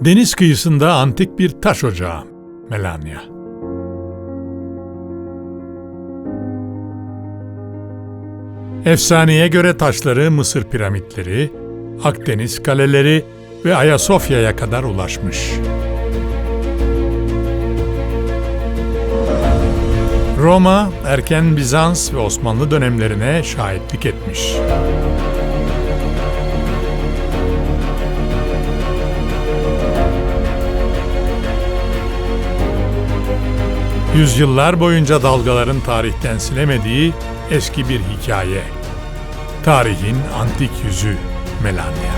Deniz kıyısında antik bir taş ocağı. Melania. Efsaneye göre taşları Mısır piramitleri, Akdeniz kaleleri ve Ayasofya'ya kadar ulaşmış. Roma, erken Bizans ve Osmanlı dönemlerine şahitlik etmiş. Yüzyıllar boyunca dalgaların tarihten silemediği eski bir hikaye. Tarihin antik yüzü Melania.